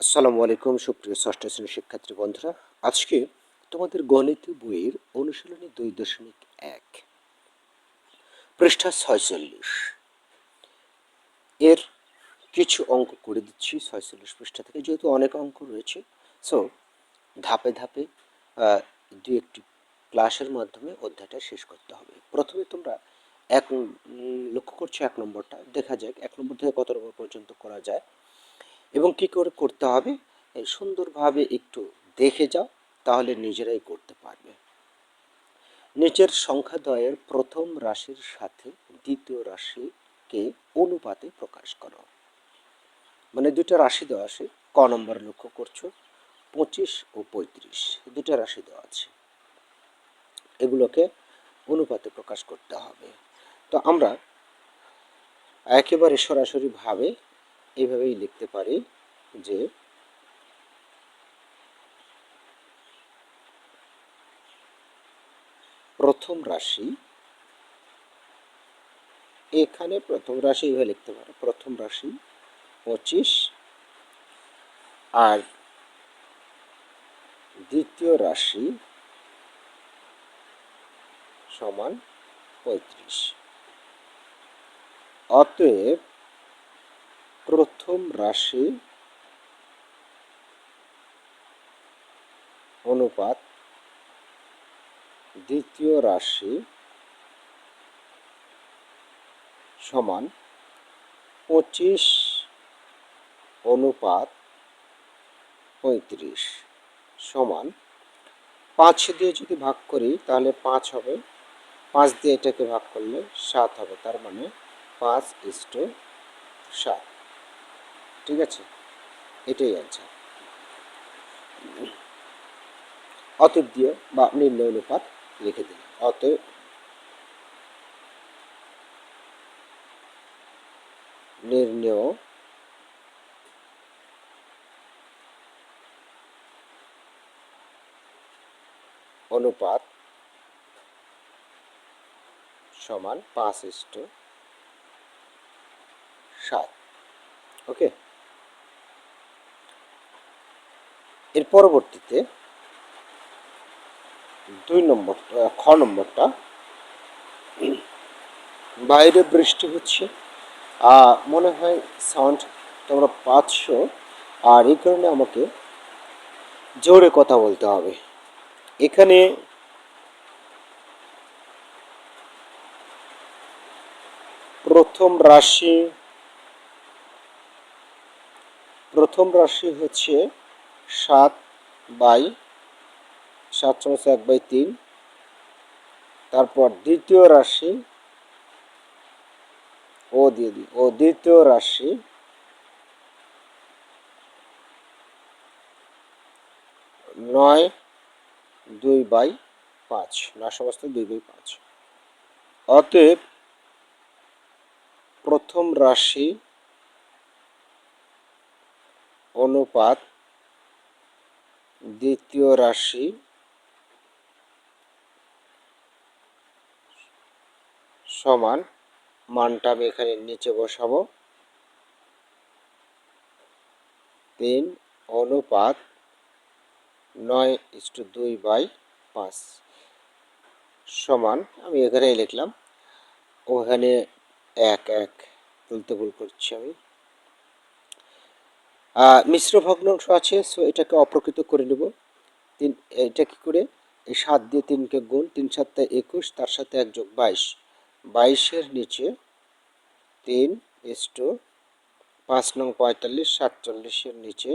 আসসালামু আলাইকুম, সুপ্রিয় ষষ্ঠ শ্রেণির শিক্ষার্থী বন্ধুরা। আজকে তোমাদের গণিত বইয়ের অনুশীলনী দুই দশমিক এক, পৃষ্ঠা ছয়চল্লিশ। এর কিছু অঙ্ক করে দিচ্ছি ছয়চল্লিশ পৃষ্ঠা থেকে, যেহেতু অনেক অঙ্ক রয়েছে। সো ধাপে ধাপে দু একটি ক্লাসের মাধ্যমে অধ্যায়টা শেষ করতে হবে। প্রথমে তোমরা এক লক্ষ্য করছ এক নম্বরটা, দেখা যাক এক নম্বর থেকে কত নম্বর পর্যন্ত করা যায়। এবং কি করে করতে হবে? সুন্দরভাবে একটু দেখে যাও, তাহলে নিজেরাই করতে পারবে। নিচের সংখ্যাদ্বয়ের প্রথম রাশির সাথে দ্বিতীয় রাশিকে অনুপাতে প্রকাশ করো। মানে দুটো রাশি দেওয়া আছে, ক নম্বর লক্ষ্য করছ, পঁচিশ ও পঁয়ত্রিশ দুটো রাশি দেওয়া আছে। এগুলোকে অনুপাতে প্রকাশ করতে হবে। তো আমরা একেবারে সরাসরিভাবে এইভাবেই লিখতে পারি যে প্রথম রাশি, এখানে প্রথম রাশি এইভাবে লিখতে পারো। প্রথম রাশি পঁচিশ, আর দ্বিতীয় রাশি সমান পঁয়ত্রিশ। অতএব প্রথম রাশি অনুপাত, দ্বিতীয় রাশি সমান পঁচিশ অনুপাত পঁয়ত্রিশ সমান পাঁচ দিয়ে যদি ভাগ করি তাহলে পাঁচ হবে। পাঁচ দিয়ে এটাকে ভাগ করলে সাত হবে। তার মানে পাঁচ ইস্টো সাত। ঠিক আছে? এটাই অ্যান্সার অতএব দিয়ে বা নির্ণয় অনুপাত লিখে দিন অতএব নির্ণয় অনুপাত সমান পাঁচ ইষ্ট সাত। ওকে এর পরবর্তীতে দুই নম্বর খ নম্বরটা বাইরে বৃষ্টি হচ্ছে। মনে হয় সাউন্ড তোমরা পাচ্ছো। আর এই কারণে আমাকে জোরে কথা বলতে হবে। এখানে প্রথম রাশি প্রথম রাশি হচ্ছে সাত বাই সাত সমস্যা এক বাই তিন। তারপর দ্বিতীয় রাশি, ও দিয়ে দিই, ও দ্বিতীয় রাশি, নয় দুই বাই পাঁচ, নয় সমস্ত দুই বাই পাঁচ। অতএব প্রথম রাশি অনুপাত দ্বিতীয় রাশি, সমান, মানটা আমি এখানে নিচে বসাবো। তিন, অনুপাত নয় ইস্টু দুই বাই পাঁচ। সমান, আমি এখানেই লিখলাম। ওখানে এক এক, তুলতে ভুল করছি আমি। মিশ্র ভগ্নাংশ আছে সো এটাকে অপ্রকৃত করে নেব। তিন, এটা কি করে? এই সাত দিয়ে তিনকে গুণ, তিন সাতটা একুশ, তার সাথে এক যোগ বাইশ। বাইশের নিচে তিন ইস্টু পাঁচ নং পঁয়তাল্লিশ, সাতচল্লিশের নিচে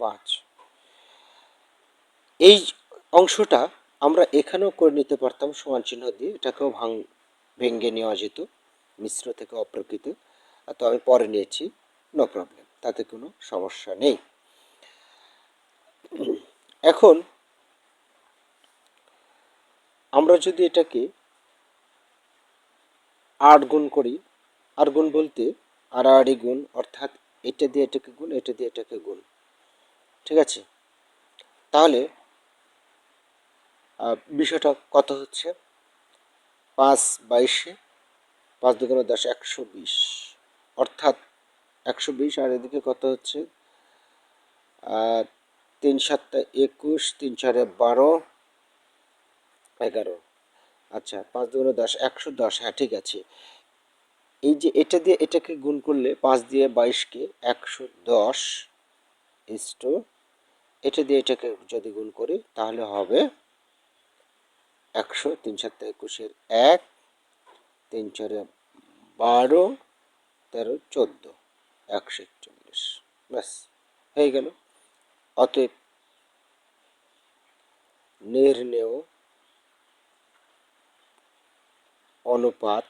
পাঁচ। এই অংশটা আমরা এখানেও করে নিতে পারতাম, সমান চিহ্ন দিয়ে, এটাকেও ভাঙ ভেঙ্গে নেওয়া যেত, মিশ্র থেকে অপ্রকৃত। তো আমি পরে নিয়েছি নো প্রবলেম তাতে কোনো সমস্যা নেই। এখন আমরা যদি এটাকে আট গুণ করি আর গুণ বলতে আড়াআড়ি গুণ, অর্থাৎ এটা দিয়ে এটাকে গুণ, এটা দিয়ে এটাকে গুণ, ঠিক আছে? তাহলে বিষয়টা কত হচ্ছে? পাঁচ বাইশে পাঁচ দুগুণে দশ, একশো বিশ, অর্থাৎ একশো বিশ, আর এদিকে কত হচ্ছে? আর তিন সাতটা একুশ, তিন চারে বারো, এগারো। আচ্ছা পাঁচ দুগুণে দশ, একশো দশ হ্যাঁ ঠিক আছে। এই যে এটা দিয়ে এটাকে গুণ করলে পাঁচ দিয়ে বাইশকে একশো দশ ইস্টু এটা দিয়ে এটাকে যদি গুণ করি, তাহলে হবে একশো, তিন সাতটা একুশের এক, তিন চারে বারো, তেরো, চোদ্দ। একশো একচল্লিশ। ব্যাস, হয়ে গেল। অতএব নির্ণেয় অনুপাত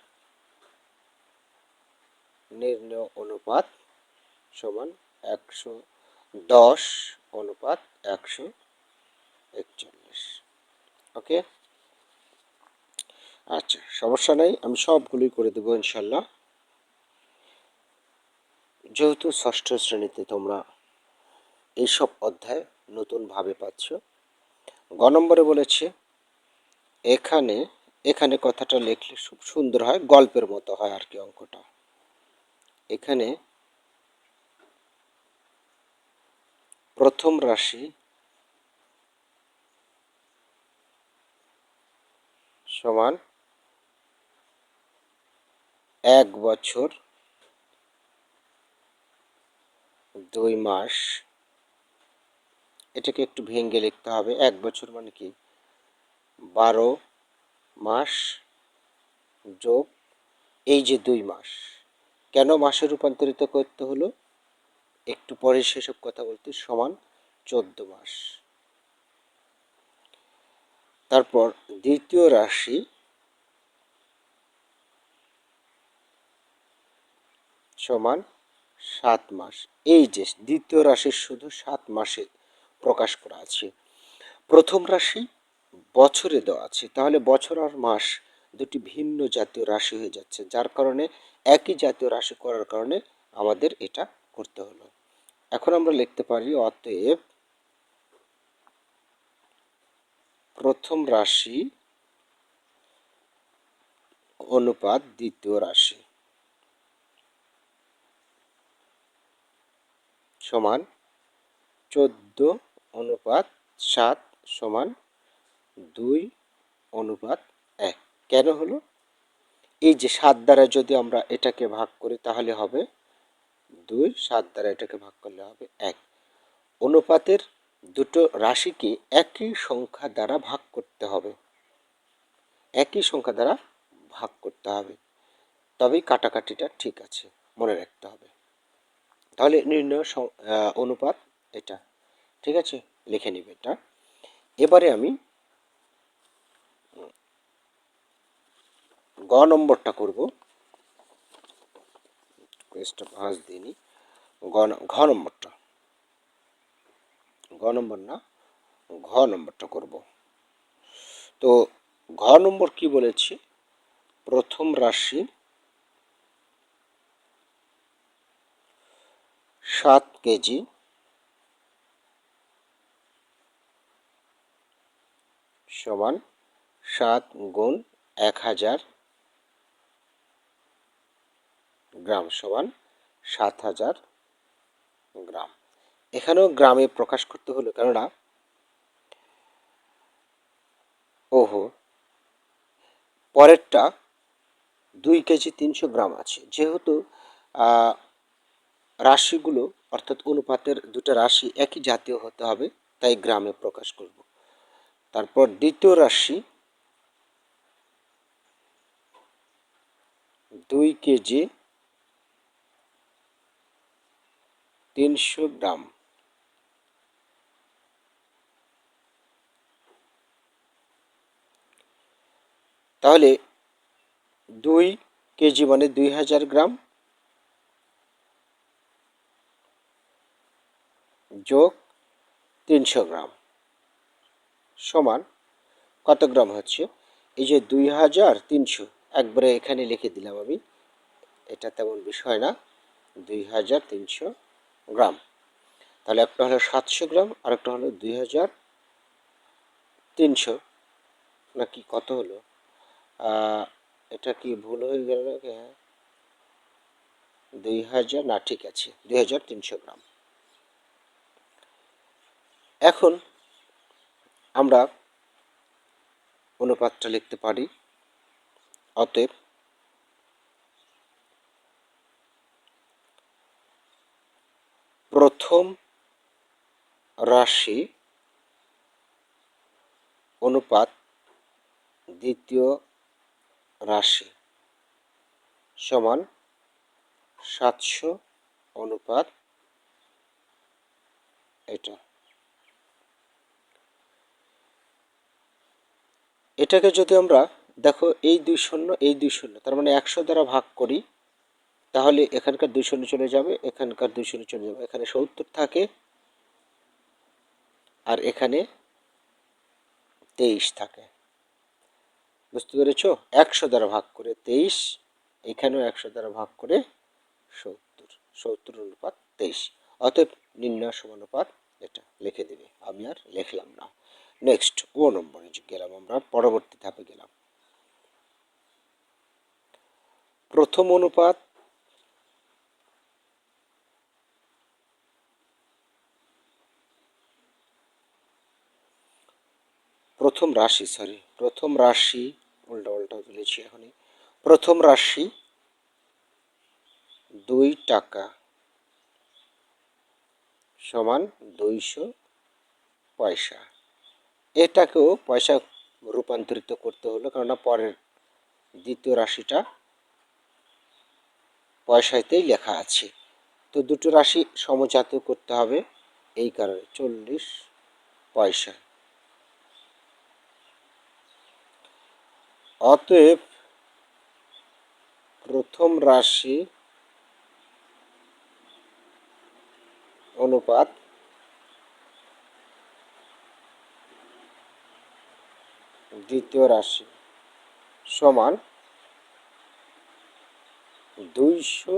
নির্ণেয় অনুপাত সমান একশো দশ অনুপাত একশো একচল্লিশ। ওকে? আচ্ছা সমস্যা নেই, আমি সবগুলোই করে দেবো ইনশাল্লাহ। যেহেতু ষষ্ঠ শ্রেণীতে তোমরা এইসব অধ্যায় নতুনভাবে পাচ্ছ, গ নম্বরে বলেছে, এখানে এখানে কথাটা লিখলে খুব সুন্দর হয়, গল্পের মতো হয় আর কি অঙ্কটা। এখানে প্রথম রাশি সমান এক বছর দুই মাস। এটাকে একটু ভেঙে লিখতে হবে, এক বছর মানে কি? বারো মাস যোগ এই যে দুই মাস। কেন মাসে রূপান্তরিত করতে হলো? একটু পরে সেসব কথা বলতে সমান চোদ্দ মাস। তারপর দ্বিতীয় রাশি সমান সাত মাস। এই যে দ্বিতীয় রাশির শুধু সাত মাসে প্রকাশ করা আছে। প্রথম রাশি বছরে দেওয়া আছে। তাহলে বছর আর মাস দুটি ভিন্ন জাতীয় রাশি হয়ে যাচ্ছে। যার কারণে একই জাতীয় রাশি করার কারণে আমাদের এটা করতে হলো। এখন আমরা লিখতে পারি, অতএব প্রথম রাশি অনুপাত দ্বিতীয় রাশি। সমান চোদ্দ অনুপাত সাত সমান দুই অনুপাত এক। কেন হলো? এই যে সাত দ্বারা যদি আমরা এটাকে ভাগ করি তাহলে হবে দুই, সাত দ্বারা এটাকে ভাগ করলে হবে এক। অনুপাতের দুটো রাশিকে একই সংখ্যা দ্বারা ভাগ করতে হবে। একই সংখ্যা দ্বারা ভাগ করতে হবে। তবেই কাটাকাটিটা ঠিক আছে, মনে রাখতে হবে। তাহলে নির্ণয় অনুপাত এটা। ঠিক আছে? লিখে নিবে এটা। এবারে আমি গ নম্বরটা করব। পেজটা ভাঁজ দিইনি। গ ঘ নম্বরটা। ঘ নম্বর না, ঘ নম্বরটা করব। তো, ঘ নম্বর কি বলেছি? প্রথম রাশি সাত কেজি। সমান সাত গুণ এক হাজার গ্রাম সমান সাত হাজার গ্রাম। এখানেও গ্রামে প্রকাশ করতে হলো, কেননা ওহো, পরেরটা দুই কেজি তিনশো গ্রাম আছে। যেহেতু রাশিগুলো, অর্থাৎ অনুপাতের দুটো রাশি একই জাতীয় হতে হবে, তাই গ্রামে প্রকাশ করব। তারপর দ্বিতীয় রাশি, দুই কেজি তিনশো গ্রাম। তাহলে দুই কেজি মানে দুই হাজার গ্রাম যোগ তিনশো গ্রাম সমান কত গ্রাম হচ্ছে? এই যে দুই হাজার তিনশো। একবারে এখানে লিখে দিলাম আমি। এটা তেমন বিষয় না। দুই হাজার তিনশো গ্রাম। তাহলে একটা হলো সাতশো গ্রাম আর একটা হলো দুই হাজার তিনশো। নাকি কত হলো? এটা কি ভুল হয়ে গেল নাকি? হ্যাঁ। দুই হাজার, না, ঠিক আছে। দুই হাজার তিনশো গ্রাম। এখন আমরা অনুপাতটা লিখতে পারি। অতএব প্রথম রাশি অনুপাত দ্বিতীয় রাশি সমান সাতশো অনুপাত এটা। এটাকে যদি আমরা দেখো এই দুই শূন্য, এই দুই শূন্য, তার মানে একশো দ্বারা ভাগ করি, তাহলে এখানকার দুই শূন্য চলে যাবে, এখানকার দুই শূন্য চলে যাবে। এখানে সত্তর থাকে আর এখানে তেইশ থাকে। বুঝতে পেরেছ? একশো দ্বারা ভাগ করে তেইশ, এখানেও একশো দ্বারা ভাগ করে সত্তর। সত্তর অনুপাত তেইশ। অতএব নির্ণয় সমানুপাত এটা লিখে দেবে। আমি আর লিখলাম না। নেক্সট ও নম্বরে গেলাম আমরা, পরবর্তী ধাপে গেলাম। প্রথম অনুপাত প্রথম রাশি সরি প্রথম রাশি, উল্টা উল্টা তুলেছি এখনই, প্রথম রাশি দুই টাকা সমান দুইশো পয়সা। এটাকেও পয়সা রূপান্তরিত করতে হলো, কেননা পরের দ্বিতীয় রাশিটা পয়সাতেই লেখা আছে। তো দুটো রাশি সমজাতীয় করতে হবে, এই কারণে চল্লিশ পয়সা। অতএব প্রথম রাশি অনুপাত দ্বিতীয় রাশি সমান দুইশো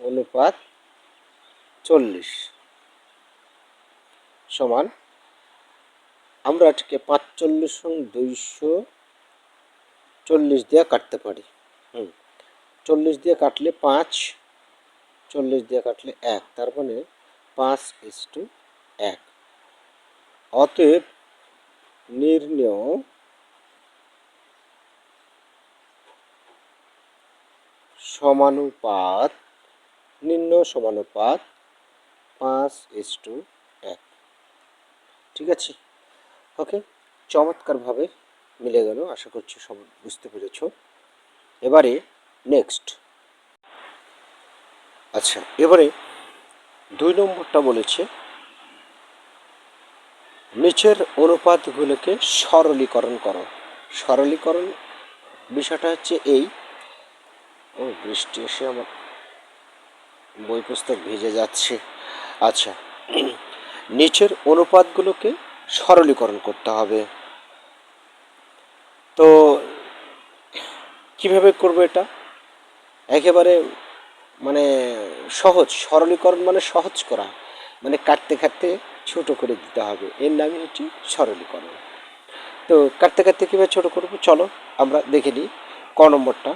অনুপাত চল্লিশ সমান আমরা আজকে পাঁচচল্লিশ দুইশো চল্লিশ দিয়ে কাটতে পারি। হুম, চল্লিশ দিয়ে কাটলে পাঁচ, চল্লিশ দিয়ে কাটলে এক, তার মানে পাঁচ ইস টু এক। অতএব নির্ণয় সমানুপাত, নিম্ন সমানুপাত পাঁচ ইস টু এক। ঠিক আছে? ওকে, চমৎকারভাবে মিলে গেল, আশা করছি সব বুঝতে পেরেছ। এবারে নেক্সট। আচ্ছা এবারে দুই নম্বরটা বলেছে, নিচের অনুপাতগুলোকে সরলীকরণ করো। সরলীকরণ বিষয়টা হচ্ছে এই ও, বৃষ্টি এসে আমার বই পুস্তক ভিজে যাচ্ছে। আচ্ছা নিচের অনুপাতগুলোকে সরলীকরণ করতে হবে। তো, কীভাবে করব এটা? একেবারে মানে সহজ, সরলীকরণ মানে সহজ করা। মানে কাটতে কাটতে ছোট করে দিতে হবে। এর নামই হচ্ছে সরলীকরণ। তো, কাটতে কাটতে কীভাবে ছোটো করব? চলো, আমরা দেখে নিই। ক নম্বরটা।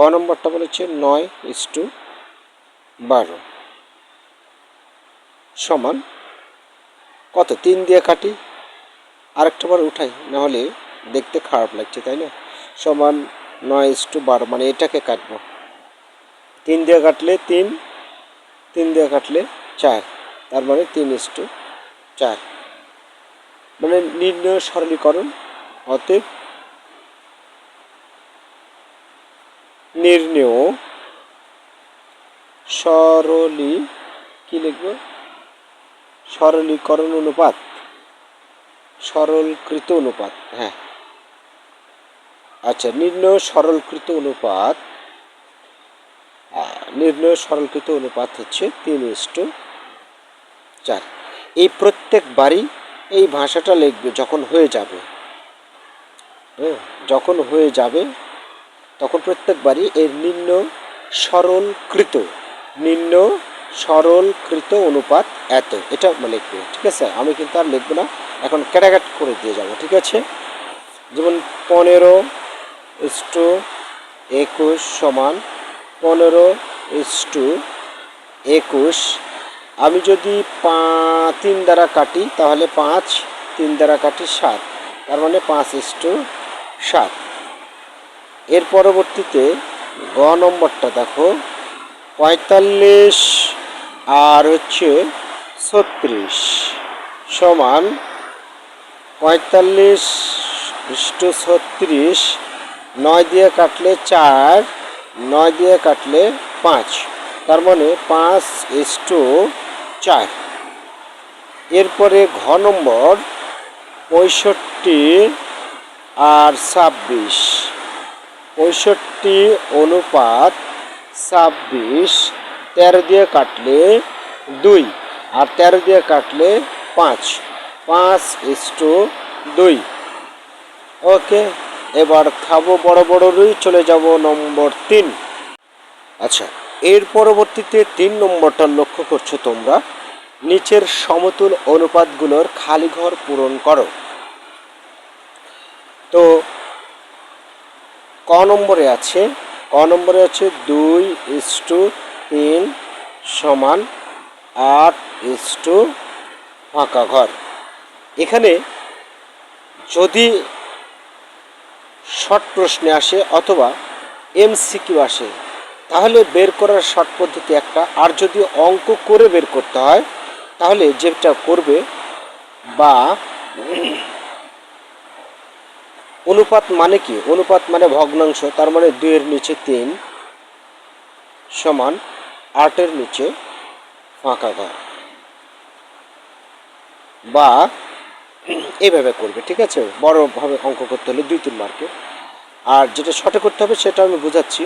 ক নম্বরটা বলেছে? নয় ইস টু বারো। সমান কত? তিন দিয়ে কাটি, আরেকটা বার উঠাই, নাহলে দেখতে খারাপ লাগছে, তাই না? সমান নয় ইস টু বারো মানে এটাকে কাটবো। তিন দিয়ে কাটলে তিন তিন দিয়ে কাটলে চার, তার মানে তিন ইস টু চার। মানে নির্ণয় সরলীকরণ, অতএব নির্ণেয় সরলী, কি লিখব? সরলীকরণ অনুপাত। সরলকৃত অনুপাত হ্যাঁ। আচ্ছা নির্ণয় সরলকৃত অনুপাত নির্ণয় সরলকৃত অনুপাত হচ্ছে তিন ইস্টু চার। এই প্রত্যেকবারই এই ভাষাটা লিখবে যখন হয়ে যাবে। হ্যাঁ যখন হয়ে যাবে তখন প্রত্যেকবারই এর নিম্ন সরলকৃত নিম্ন সরলকৃত অনুপাত এত। এটা লিখবে, ঠিক আছে? আমি কিন্তু আর লিখব না। এখন ক্যাটাকাট করে দিয়ে যাব, ঠিক আছে? যেমন পনেরো ইস্টু একুশ সমান পনেরো ইস্টু একুশ। আমি যদি পা, তিন দ্বারা কাটি, তাহলে পাঁচ, তিন দ্বারা কাটি সাত। তার মানে পাঁচ ইস্টু সাত। এর পরবর্তীতে গ নম্বরটা দেখো, পঁয়তাল্লিশ আর হচ্ছে ছত্রিশ সমান পঁয়তাল্লিশ ইস্টু ছত্রিশ, নয় দিয়ে কাটলে চার, নয় দিয়ে কাটলে পাঁচ, তার মানে পাঁচ ইস্টু চার। এরপরে ঘ নম্বর, পঁয়ষট্টি আর ছাব্বিশ। পঁয়ষট্টি অনুপাত ছাব্বিশ, তেরো দিয়ে কাটলে দুই আর তেরো দিয়ে কাটলে পাঁচ পাঁচ ইস্টু দুই। ওকে, এবার খাব বড় বড় রুই, চলে যাব নম্বর তিন। আচ্ছা এর পরবর্তীতে তিন নম্বরটা লক্ষ্য করছ তোমরা। নিচের সমতুল অনুপাতগুলোর খালি ঘর পূরণ করো। তো ক নম্বরে আছে, ক নম্বরে আছে দুই ইস্টু তিন সমান আট ইস্টু ফাঁকা ঘর। এখানে যদি শর্ট প্রশ্নে আসে অথবা এমসিকিউ আসে, তাহলে বের করার শর্ট পদ্ধতি একটা, আর যদি অঙ্ক করে বের করতে হয়, তাহলে যেটা করবে বা অনুপাত মানে কি? অনুপাত মানে ভগ্নাংশ, তার মানে দুইয়ের নিচে তিন সমান আটের নিচে ফাঁকা ঘর বা এইভাবে করবে, ঠিক আছে? বড়ভাবে অঙ্ক করতে হলে দুই তিন মার্কে আর যেটা শর্টে করতে হবে সেটা আমি বোঝাচ্ছি।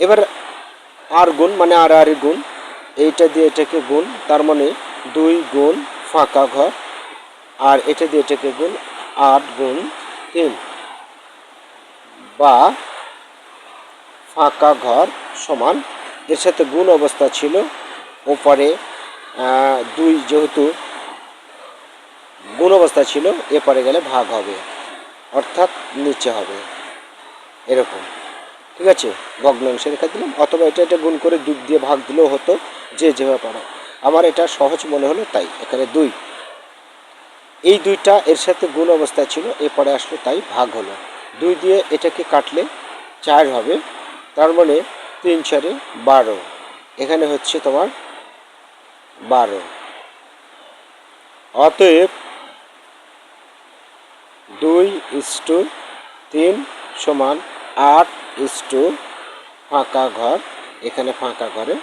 এবার আর গুণ মানে আর আর গুণ। এইটা দিয়ে এটাকে গুণ, তার মানে দুই গুণ ফাঁকা ঘর। আর এটা দিয়ে এটাকে গুণ আট গুণ তিন বা ফাঁকা ঘর সমান, এর সাথে গুণ অবস্থা ছিল ওপরে দুই যেহেতু গুণ অবস্থা ছিল, এপারে গেলে ভাগ হবে, অর্থাৎ নিচে হবে, এরকম। ঠিক আছে? ভগ্নাংশ রেখা দিলাম, অথবা এটা এটা গুণ করে দুধ দিয়ে ভাগ দিলেও হতো, যে যেভাবে পারো। আমার এটা সহজ মনে হলো তাই, এখানে দুই। এই দুইটা এর সাথে গুণ অবস্থায় ছিল, এরপরে আসলো তাই ভাগ হলো। দুই দিয়ে এটাকে কাটলে চার হবে, তার মানে তিন চারে বারো। এখানে হচ্ছে তোমার বারো। অতএব দুই ইস্টু তিন সমান আট ইস্টু ফাঁকা ঘর, এখানে ফাঁকা ঘরে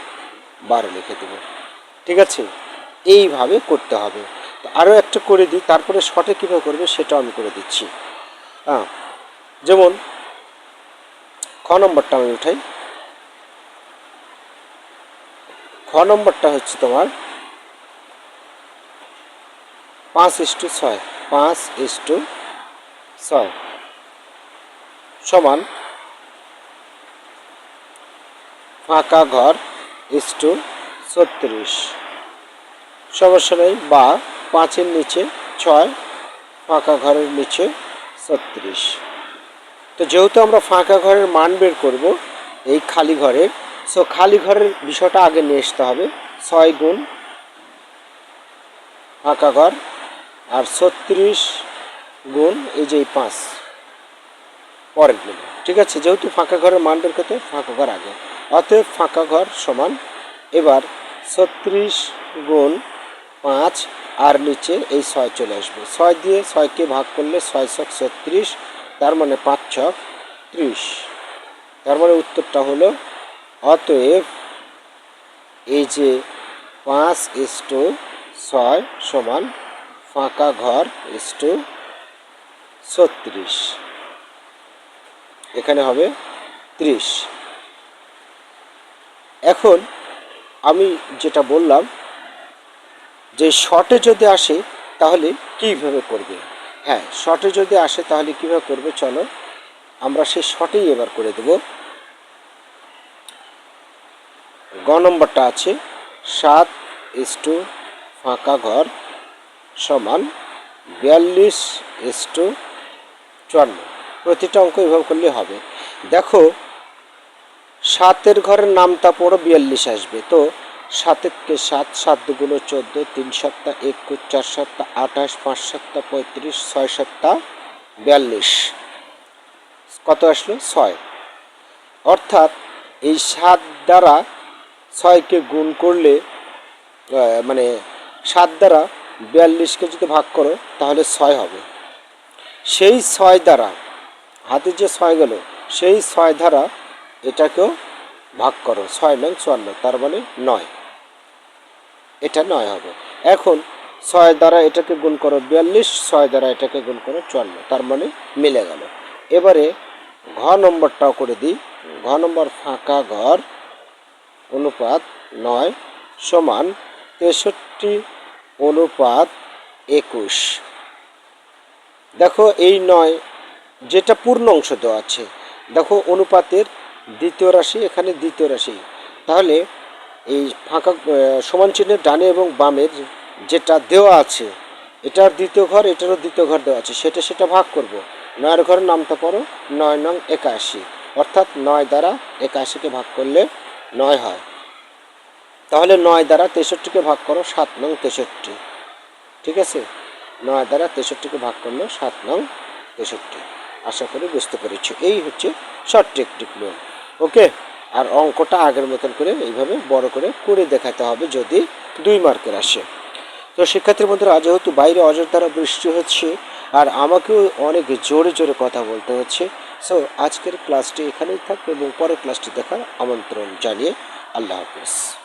বারো লিখে দেবো। ঠিক আছে? এইভাবে করতে হবে। আরও একটা করে দিই, তারপরে শর্টে কীভাবে করবে সেটাও আমি করে দিচ্ছি। হ্যাঁ যেমন খ নম্বরটা আমি উঠাই। খ নম্বরটা হচ্ছে তোমার পাঁচ ইস্টু ছয়, পাঁচ ইস্টু ছয় সমান ফাঁকা ঘর ইস্টু ছত্রিশ। সমস্যা নেই, বা পাঁচের নিচে ছয়, ফাঁকা ঘরের নিচে ছত্রিশ। তো যেহেতু আমরা ফাঁকা ঘরের মান বের করব, এই খালি ঘরের সো খালি ঘরের বিষয়টা আগে নিয়ে আসতে হবে, ছয় গুণ ফাঁকা ঘর আর ছত্রিশ গুণ এই যে পাঁচ, পরের গুণ। ঠিক আছে, যেহেতু ফাঁকা ঘরের মান বের করতে ফাঁকা ঘর আগে। অতএব ফাঁকা ঘর সমান, এবার ছত্রিশ গুণ পাঁচ আর নিচে এই ছয় চলে আসবে। ছয় দিয়ে ছয়কে ভাগ করলে ছয় ছক ছত্রিশ, তার মানে পাঁচ ছক ত্রিশ। তার মানে উত্তরটা হলো, অতএব এই যে পাঁচ ইস্টু ছয় সমান ফাঁকা ঘর ইস্টু ছত্রিশ। এখানে হবে ত্রিশ। এখন আমি যেটা বললাম যে শর্টে যদি আসে, তাহলে কীভাবে করবে? হ্যাঁ শর্টে যদি আসে, তাহলে কীভাবে করবে? চলো আমরা সেই শর্টেই এবার করে দেব। গ নম্বরটা আছে, সাত ইস্টু ফাঁকা ঘর সমান বিয়াল্লিশ ইস্টু চুয়ান্ন। প্রতিটা অঙ্ক এভাবে করলে হবে। দেখো, সাতের ঘরের নামটা পড়ো বিয়াল্লিশ আসবে। তো সাতেককে সাত সাত দুগুলো চোদ্দ, তিন সপ্তাহ একুশ চার সপ্তাহ আঠাশ, পাঁচ সপ্তাহ পঁয়ত্রিশ, ছয় সপ্তাহ বিয়াল্লিশ। কত আসলো? ছয়। অর্থাৎ এই সাত দ্বারা ছয়কে গুণ করলে মানে সাত দ্বারা বিয়াল্লিশকে যদি ভাগ করো, তাহলে ছয় হবে। সেই ছয় দ্বারা, হাতে যে ছয় গেল, সেই ছয় দ্বারা এটাকেও ভাগ করো, ছয় নয় চুয়ান্ন, তার মানে নয়। এটা নয় হবে। এখন ছয় দ্বারা এটাকে গুণ করো বিয়াল্লিশ, ছয় দ্বারা এটাকে গুণ করো চুয়ান্ন, তার মানে মিলে গেল। এবারে ঘ নম্বরটাও করে দিই। ঘ নম্বর ফাঁকা ঘর, অনুপাত নয় সমান তেষট্টি অনুপাত একুশ। দেখো এই নয়, যেটা পূর্ণ অংশ দেওয়া আছে, দেখো অনুপাতের দ্বিতীয় রাশি, এখানে দ্বিতীয় রাশি। তাহলে এই ফাঁকা সমান চিহ্নের ডানে এবং বামের যেটা দেওয়া আছে, এটার দ্বিতীয় ঘর, এটারও দ্বিতীয় ঘর দেওয়া আছে, সেটা সেটা ভাগ করব। নয়ের ঘরের নামটা পড়ো, নয় নং একাশি। অর্থাৎ নয় দ্বারা একাশিকে ভাগ করলে নয় হয়। তাহলে নয় দ্বারা তেষট্টিকে ভাগ করো, সাত নং তেষট্টি। ঠিক আছে? নয় দ্বারা তেষট্টিকে ভাগ করল সাত নং তেষট্টি। আশা করি বুঝতে পেরেছি। এই হচ্ছে শর্ট টেকটিক নিয়ম। ওকে? আর অঙ্কটা আগের মতন করে এইভাবে বড় করে করে দেখাতে হবে যদি দুই মার্কের আসে। তো শিক্ষার্থী বন্ধুরা যেহেতু বাইরে অযোধ্যারা বৃষ্টি হচ্ছে আর আমাকেও অনেক জোরে জোরে কথা বলতে হচ্ছে সো আজকের ক্লাসটি এখানেই থাকবে এবং পরের ক্লাসটি দেখার আমন্ত্রণ জানিয়ে আল্লাহ হাফিজ।